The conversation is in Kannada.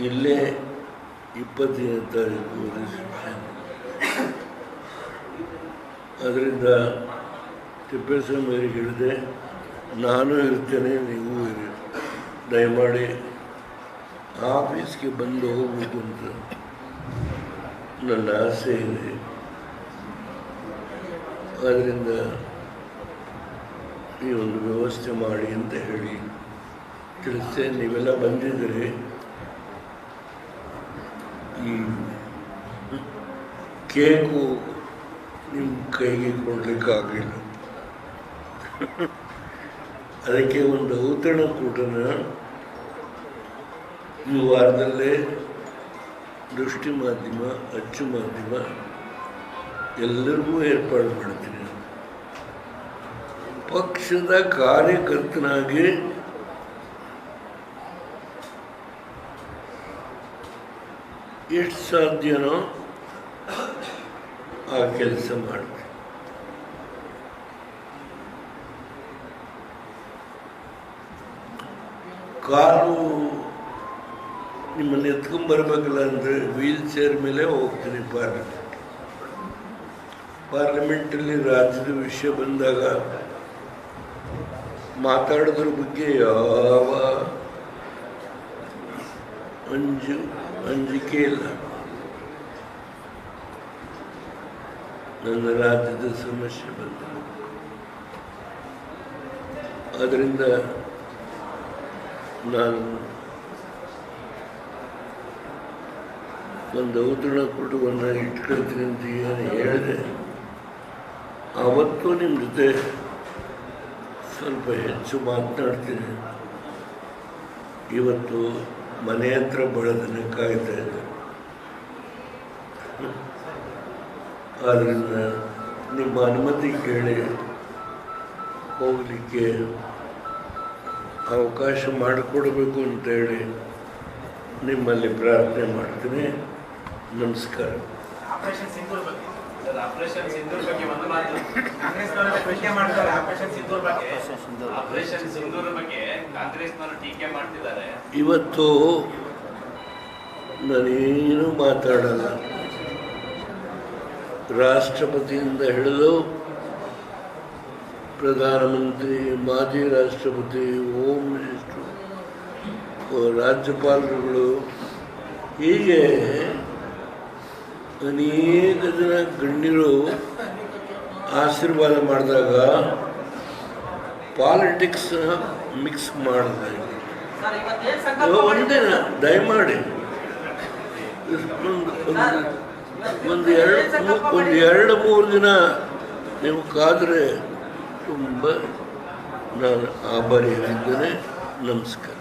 ಇಲ್ಲೇ ಇಪ್ಪತ್ತನೇ ತಾರೀಕು ಅದರಿಂದ ತಿಪ್ಪೇಸ್ವಾಮಿ ಹೇಳಿದೆ, ನಾನು ಇರ್ತೇನೆ, ನೀವು ಇರಿ. ದಯಮಾಡಿ ಆಫೀಸ್ಗೆ ಬಂದು ಹೋಗ್ಬೇಕು ಅಂತ ನನ್ನ ಆಸೆ ಇದೆ. ಅದರಿಂದ ಈ ಒಂದು ವ್ಯವಸ್ಥೆ ಮಾಡಿ ಅಂತ ಹೇಳಿ ತಿಳಿಸ್ತೇನೆ. ನೀವೆಲ್ಲ ಬಂದಿದ್ದರೆ. ಈ ಕೇಕು ನಿಮ್ಮ ಕೈಗೆ ಕೊಡಲಿಕ್ಕಾಗಲಿಲ್ಲ. ಅದಕ್ಕೆ ಒಂದು ಔತಣ ಕೂಟನ ಈ ವಾರದಲ್ಲೇ ದೃಷ್ಟಿ ಮಾಧ್ಯಮ, ಅಚ್ಚು ಮಾಧ್ಯಮ ಎಲ್ಲರಿಗೂ ಏರ್ಪಾಡು ಮಾಡ್ತೀನಿ. ಪಕ್ಷದ ಕಾರ್ಯಕರ್ತನಾಗಿ ಎಷ್ಟು ಸಾಧ್ಯನೋ ಆ ಕೆಲಸ ಮಾಡಬೇಕು ಕಾರು ನಿಮ್ಮನ್ನು ಎತ್ಕೊಂಡ್ಬರ್ಬೇಕಲ್ಲ ಅಂದರೆ ವೀಲ್ ಚೇರ್ ಮೇಲೆ ಹೋಗ್ತೀನಿ ಪಾರ್ಲಿಮೆಂಟ್ ಪಾರ್ಲಿಮೆಂಟಲ್ಲಿ ರಾಜ್ಯದ ವಿಷಯ ಬಂದಾಗ ಮಾತಾಡೋದ್ರ ಬಗ್ಗೆ ಯಾವ ಅಂಜು ಅಂಜಿಕೆ ಇಲ್ಲ ನನ್ನ ರಾಜ್ಯದ ಸಮಸ್ಯೆ ಬಂದ ಅದರಿಂದ ನಾನು ಒಂದು ಔತಣ ಕುಟುಂಬವನ್ನು ಇಟ್ಕೊಳ್ತೀನಿ ಅಂತ ಏನು ಹೇಳಿದೆ. ಆವತ್ತು ನಿಮ್ಮ ಜೊತೆ ಸ್ವಲ್ಪ ಹೆಚ್ಚು ಮಾತನಾಡ್ತೀನಿ. ಇವತ್ತು ಮನೆ ಹತ್ರ ಬೆಳೆದನೆ ಕಾಯ್ತಾ ಇದ್ದೆ. ಆದ್ದರಿಂದ ನಿಮ್ಮ ಅನುಮತಿ ಕೇಳಿ ಹೋಗಲಿಕ್ಕೆ ಅವಕಾಶ ಮಾಡಿಕೊಡ್ಬೇಕು ಅಂತೇಳಿ ನಿಮ್ಮಲ್ಲಿ ಪ್ರಾರ್ಥನೆ ಮಾಡ್ತೀನಿ. ನಮಸ್ಕಾರ. ಆಪರೇಷನ್ ಸಿಂಧೂರ್ ಬಗ್ಗೆ ಸರ್ ಆಪರೇಷನ್ ಬಗ್ಗೆ. ಒಂದು ಮಾತು ಟೀಕೆ ಮಾಡ್ತಾರೆ ಆಪರೇಷನ್ ಸಿಂಧೂರ್ ಬಗ್ಗೆ. ಆಪರೇಷನ್ ಸಿಂಧೂರ್ ಬಗ್ಗೆ ಕಾಂಗ್ರೆಸ್ನವರು ಟೀಕೆ ಮಾಡ್ತಿದ್ದಾರೆ. ಇವತ್ತು ನಾನೇನು ಮಾತಾಡಲ್ಲ. ರಾಷ್ಟ್ರಪತಿಯಿಂದ ಹಿಡಿದು ಪ್ರಧಾನಮಂತ್ರಿ ಮಾಜಿ ರಾಷ್ಟ್ರಪತಿ ಹೋಮ್ ಮಿನಿಸ್ಟ್ರು ರಾಜ್ಯಪಾಲರುಗಳು ಹೀಗೆ ಅನೇಕ ಜನ ಗಣ್ಯರು ಆಶೀರ್ವಾದ ಮಾಡಿದಾಗ ಪಾಲಿಟಿಕ್ಸ್ ಮಿಕ್ಸ್ ಮಾಡಿದೆ. ಒಂದೇನ ದಯಮಾಡಿ. ಒಂದು ಎರಡು ಒಂದು ಎರಡು, ಮೂರು ದಿನ ನೀವು ಕಾದರೆ ತುಂಬ ನಾನು ಆಭಾರಿಯಾಗಿದ್ದೇನೆ. ನಮಸ್ಕಾರ.